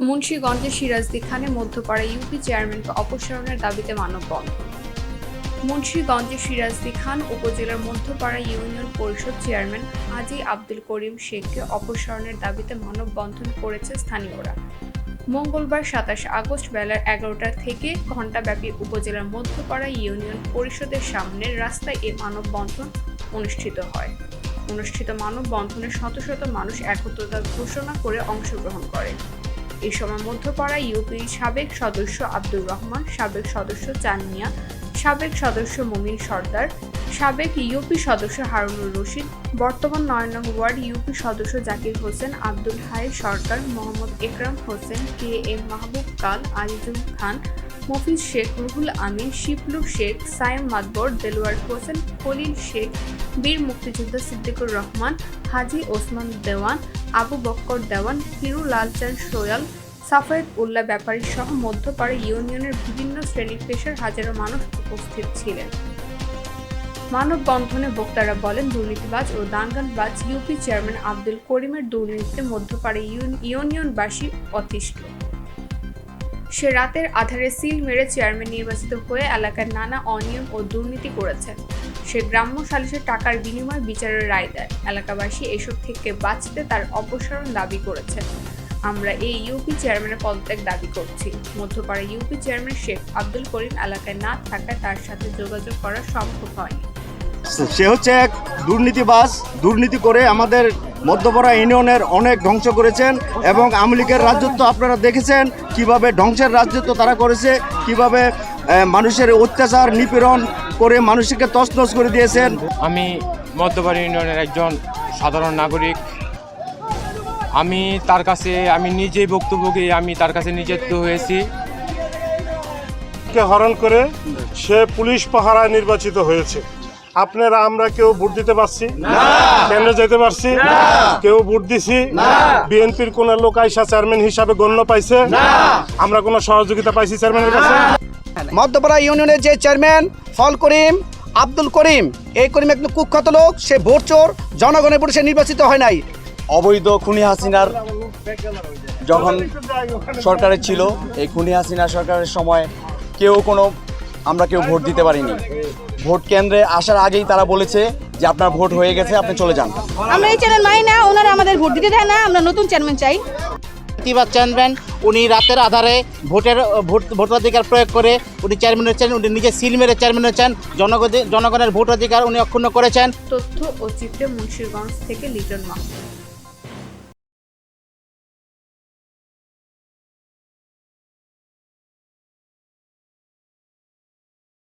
মুন্সিগঞ্জের সিরাজদি খানে মধ্যপাড়া ইউপি চেয়ারম্যানকে অপসারণের দাবিতে মানববন্ধন। মুন্সিগঞ্জের সিরাজদি খান উপজেলার মধ্যপাড়া ইউনিয়ন পরিষদ চেয়ারম্যান হাজি আব্দুল করিম শেখকে অপসারণের দাবিতে মানববন্ধন করেছে স্থানীয়রা। মঙ্গলবার সাতাশ আগস্ট বেলা এগারোটা থেকে ঘণ্টাব্যাপী উপজেলার মধ্যপাড়া ইউনিয়ন পরিষদের সামনের রাস্তায় এ মানববন্ধন অনুষ্ঠিত হয়। অনুষ্ঠিত মানববন্ধনে শত শত মানুষ একত্রতা ঘোষণা করে অংশগ্রহণ করে। এই সময় মধ্যপাড়া ইউপির সাবেক সদস্য আব্দুর রহমান, সাবেক সদস্য চানমিয়া সাবেক সদস্য মুমিন সর্দার, সাবেক ইউপি সদস্য হারুনুর রশিদ, বর্তমান নয় নং ওয়ার্ড ইউপি সদস্য জাকির হোসেন, আব্দুল হাই সরকার মোহাম্মদ একরাম হোসেন, কে এম মাহবুব কাল, আজিজুল খান মফিজ শেখ, রুহুল আমিন শিপলু শেখ, সায়েম মাদবর, দেলোয়ার হোসেন, খলিল শেখ, বীর মুক্তিযোদ্ধা সিদ্দিকুর রহমান, হাজি ওসমান দেওয়ান, আবু বক্কর দেওয়ান, হিরু লালচাঁদ সোয়াল, সাফায়েত উল্লাহ ব্যাপারী সহ মধ্যপাড়া ইউনিয়নের বিভিন্ন শ্রেণি পেশার হাজারো মানুষ উপস্থিত ছিলেন। মানববন্ধনে বক্তারা বলেন, দুর্নীতিবাজ ও দাঙ্গানবাজ ইউপি চেয়ারম্যান আব্দুল করিমের দুর্নীতিতে মধ্যপাড়া ইউন- ইউনিয়নবাসী অতিষ্ঠ। সে রাতের আধারে সিল মেরে চেয়ারম্যান নির্বাচিত হয়ে এলাকার নানা অনিয়ম ও দুর্নীতি করেছেন সে গ্রাম্য সালিসের টাকার বিনিময়ে বিচারের রায় দেয়। এলাকাবাসী এসব থেকে বাঁচতে তার অপসারণ দাবি করেছে। আমরা এই ইউপি চেয়ারম্যানের পদত্যাগ দাবি করছি। মধ্যপাড়া ইউপি চেয়ারম্যান শেখ আব্দুল করিম এলাকায় না থাকায় তার সাথে যোগাযোগ করা সম্ভব হয়নি। সে হচ্ছে এক দুর্নীতিবাজ, দুর্নীতি করে আমাদের মধ্যপড়া ইউনিয়নের অনেক ধ্বংস করেছেন এবং আওয়ামী লীগের রাজত্ব আপনারা দেখেছেন কীভাবে ধ্বংসের রাজত্ব তারা করেছে কীভাবে মানুষের অত্যাচার নিপীড়ন করে মানুষকে তছনছ করে দিয়েছেন। আমি মধ্যবাড়ি ইউনিয়নের একজন সাধারণ নাগরিক। আমি তার কাছে আমি নিজেই বক্তব্য দিয়ে আমি তার কাছে নিযুক্ত হয়েছি। কে হরণ করে সে পুলিশ পাহারায় নির্বাচিত হয়েছে। আপনারা আমরা কেউ ভোট দিতে পারছি? কেন্দ্রে যেতে পারছি? কেউ ভোট দিছি? বিএনপির কোন লোক আইসা চেয়ারম্যান হিসাবে গণ্য পাইছে? আমরা কোনো সহযোগিতা পাইছি চেয়ারম্যানের কাছে? মধ্যপাড়া ইউনিয়নের যে চেয়ারম্যান ফল করিম আব্দুল করিম এই করিম একজন কুখ্যাত লোক সে ভোট চোর জনগণের ভোটে সে নির্বাচিত হয় নাই। অবৈধ খুনি হাসিনার যখন সরকারে ছিল এই খুনি হাসিনা সরকারের সময় কেউ কোনো আমরা কেউ ভোট দিতে পারিনি। ভোট কেন্দ্রে আসার আগেই তারা বলেছে যে আপনার ভোট হয়ে গেছে আপনি চলে যান। আমরা এই চ্যানেল মানি না ওনারা আমাদের ভোট দিতে দেয় না আমরা নতুন চেয়ারম্যান চাই। প্রতিবাদ চেয়ারম্যান উনি রাতের আধারে ভোটের ভোট ভোটাধিকার প্রয়োগ করে উনি চেয়ারম্যান হচ্ছেন উনি নিজে সিল মেরে চেয়ারম্যান হচ্ছেন জনগণের জনগণের ভোটাধিকার উনি অক্ষুণ্ণ করেছেন। তথ্য ও চিত্রে মুন্সিরগঞ্জ থেকে লিটন মাহমুদ।